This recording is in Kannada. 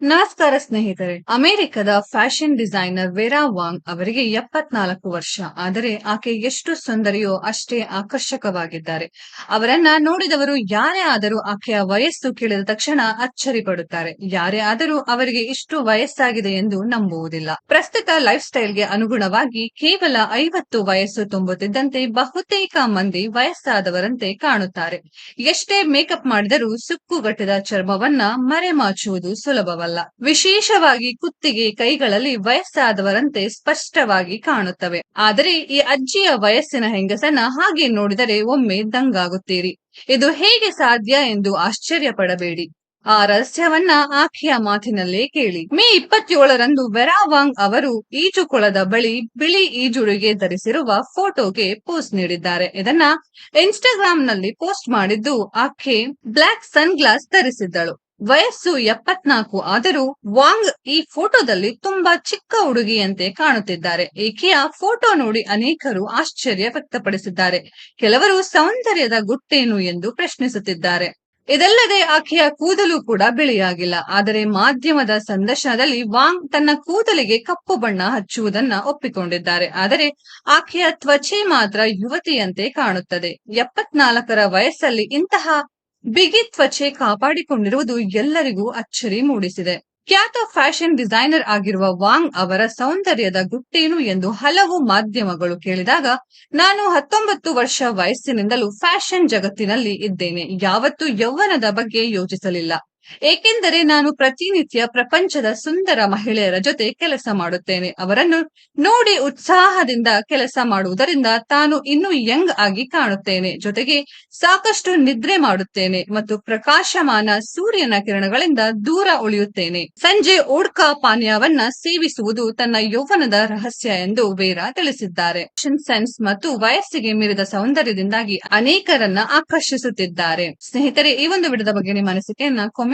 ನಮಸ್ಕಾರ ಸ್ನೇಹಿತರೆ, ಅಮೆರಿಕದ ಫ್ಯಾಷನ್ ಡಿಸೈನರ್ ವೆರಾ ವಾಂಗ್ ಅವರಿಗೆ ಎಪ್ಪತ್ನಾಲ್ಕು ವರ್ಷ, ಆದರೆ ಆಕೆ ಎಷ್ಟು ಸುಂದರಿಯೋ ಅಷ್ಟೇ ಆಕರ್ಷಕವಾಗಿದ್ದಾರೆ. ಅವರನ್ನ ನೋಡಿದವರು ಯಾರೇ ಆದರೂ ಆಕೆಯ ವಯಸ್ಸು ಕೇಳಿದ ತಕ್ಷಣ ಅಚ್ಚರಿ ಪಡುತ್ತಾರೆ ಯಾರೇ ಆದರೂ ಅವರಿಗೆ ಇಷ್ಟು ವಯಸ್ಸಾಗಿದೆ ಎಂದು ನಂಬುವುದಿಲ್ಲ. ಪ್ರಸ್ತುತ ಲೈಫ್ ಸ್ಟೈಲ್ಗೆ ಅನುಗುಣವಾಗಿ ಕೇವಲ ಐವತ್ತು ವಯಸ್ಸು ತುಂಬುತ್ತಿದ್ದಂತೆ ಬಹುತೇಕ ಮಂದಿ ವಯಸ್ಸಾದವರಂತೆ ಕಾಣುತ್ತಾರೆ. ಎಷ್ಟೇ ಮೇಕಪ್ ಮಾಡಿದರೂ ಸುಕ್ಕುಗಟ್ಟಿದ ಚರ್ಮವನ್ನ ಮರೆಮಾಚುವುದು ಸುಲಭವಲ್ಲ. ವಿಶೇಷವಾಗಿ ಕುತ್ತಿಗೆ ಕೈಗಳಲ್ಲಿ ವಯಸ್ಸಾದವರಂತೆ ಸ್ಪಷ್ಟವಾಗಿ ಕಾಣುತ್ತವೆ. ಆದರೆ ಈ ಅಜ್ಜಿಯ ವಯಸ್ಸಿನ ಹೆಂಗಸನ್ನ ಹಾಗೆ ನೋಡಿದರೆ ಒಮ್ಮೆ ದಂಗಾಗುತ್ತೀರಿ. ಇದು ಹೇಗೆ ಸಾಧ್ಯ ಎಂದು ಆಶ್ಚರ್ಯ ಪಡಬೇಡಿ ಆ ರಹಸ್ಯವನ್ನ ಆಕೆಯ ಮಾತಿನಲ್ಲೇ ಕೇಳಿ. ಮೇ ಇಪ್ಪತ್ತೇಳರಂದು ವೆರಾವಾಂಗ್ ಅವರು ಈಜುಕೊಳದ ಬಳಿ ಬಿಳಿ ಈಜುಡುಗೆ ಧರಿಸಿರುವ ಫೋಟೋಗೆ ಪೋಸ್ಟ್ ನೀಡಿದ್ದಾರೆ. ಇದನ್ನ ಇನ್ಸ್ಟಾಗ್ರಾಂನಲ್ಲಿ ಪೋಸ್ಟ್ ಮಾಡಿದ್ದು ಆಕೆ ಬ್ಲಾಕ್ ಸನ್ ಗ್ಲಾಸ್ ಧರಿಸಿದ್ದಳು. ವಯಸ್ಸು ಎಪ್ಪತ್ನಾಲ್ಕು ಆದರೂ ವಾಂಗ್ ಈ ಫೋಟೋದಲ್ಲಿ ತುಂಬಾ ಚಿಕ್ಕ ಹುಡುಗಿಯಂತೆ ಕಾಣುತ್ತಿದ್ದಾರೆ. ಈಕೆಯ ಫೋಟೋ ನೋಡಿ ಅನೇಕರು ಆಶ್ಚರ್ಯ ವ್ಯಕ್ತಪಡಿಸಿದ್ದಾರೆ. ಕೆಲವರು ಸೌಂದರ್ಯದ ಗುಟ್ಟೇನು ಎಂದು ಪ್ರಶ್ನಿಸುತ್ತಿದ್ದಾರೆ. ಇದಲ್ಲದೆ ಆಕೆಯ ಕೂದಲು ಕೂಡ ಬಿಳಿಯಾಗಿಲ್ಲ. ಆದರೆ ಮಾಧ್ಯಮದ ಸಂದರ್ಶನದಲ್ಲಿ ವಾಂಗ್ ತನ್ನ ಕೂದಲಿಗೆ ಕಪ್ಪು ಬಣ್ಣ ಹಚ್ಚುವುದನ್ನ ಒಪ್ಪಿಕೊಂಡಿದ್ದಾರೆ. ಆದರೆ ಆಕೆಯ ತ್ವಚೆ ಮಾತ್ರ ಯುವತಿಯಂತೆ ಕಾಣುತ್ತದೆ. ಎಪ್ಪತ್ನಾಲ್ಕರ ವಯಸ್ಸಲ್ಲಿ ಇಂತಹ ಬಿಗಿ ತ್ವಚೆ ಕಾಪಾಡಿಕೊಂಡಿರುವುದು ಎಲ್ಲರಿಗೂ ಅಚ್ಚರಿ ಮೂಡಿಸಿದೆ. ಖ್ಯಾತ ಫ್ಯಾಷನ್ ಡಿಸೈನರ್ ಆಗಿರುವ ವಾಂಗ್ ಅವರ ಸೌಂದರ್ಯದ ಗುಟ್ಟೇನು ಎಂದು ಹಲವು ಮಾಧ್ಯಮಗಳು ಕೇಳಿದಾಗ, ನಾನು ಹತ್ತೊಂಬತ್ತು ವರ್ಷ ವಯಸ್ಸಿನಿಂದಲೂ ಫ್ಯಾಷನ್ ಜಗತ್ತಿನಲ್ಲಿ ಇದ್ದೇನೆ. ಯಾವತ್ತೂ ಯೌವನದ ಬಗ್ಗೆ ಯೋಚಿಸಲಿಲ್ಲ. ಏಕೆಂದರೆ ನಾನು ಪ್ರತಿನಿತ್ಯ ಪ್ರಪಂಚದ ಸುಂದರ ಮಹಿಳೆಯರ ಜೊತೆ ಕೆಲಸ ಮಾಡುತ್ತೇನೆ. ಅವರನ್ನು ನೋಡಿ ಉತ್ಸಾಹದಿಂದ ಕೆಲಸ ಮಾಡುವುದರಿಂದ ತಾನು ಇನ್ನೂ ಯಂಗ್ ಆಗಿ ಕಾಣುತ್ತೇನೆ. ಜೊತೆಗೆ ಸಾಕಷ್ಟು ನಿದ್ರೆ ಮಾಡುತ್ತೇನೆ ಮತ್ತು ಪ್ರಕಾಶಮಾನ ಸೂರ್ಯನ ಕಿರಣಗಳಿಂದ ದೂರ ಉಳಿಯುತ್ತೇನೆ. ಸಂಜೆ ಓಡ್ಕಾ ಪಾನೀಯವನ್ನ ಸೇವಿಸುವುದು ತನ್ನ ಯೌವನದ ರಹಸ್ಯ ಎಂದು ವೇರಾ ತಿಳಿಸಿದ್ದಾರೆ. ಸೆನ್ಸ್ ಮತ್ತು ವಯಸ್ಸಿಗೆ ಮೀರಿದ ಸೌಂದರ್ಯದಿಂದಾಗಿ ಅನೇಕರನ್ನ ಆಕರ್ಷಿಸುತ್ತಿದ್ದಾರೆ. ಸ್ನೇಹಿತರೆ, ಈ ಒಂದು ವಿಡದ ಬಗ್ಗೆ ನಿಮ್ಮ ಅನಿಸಿಕೆಯನ್ನ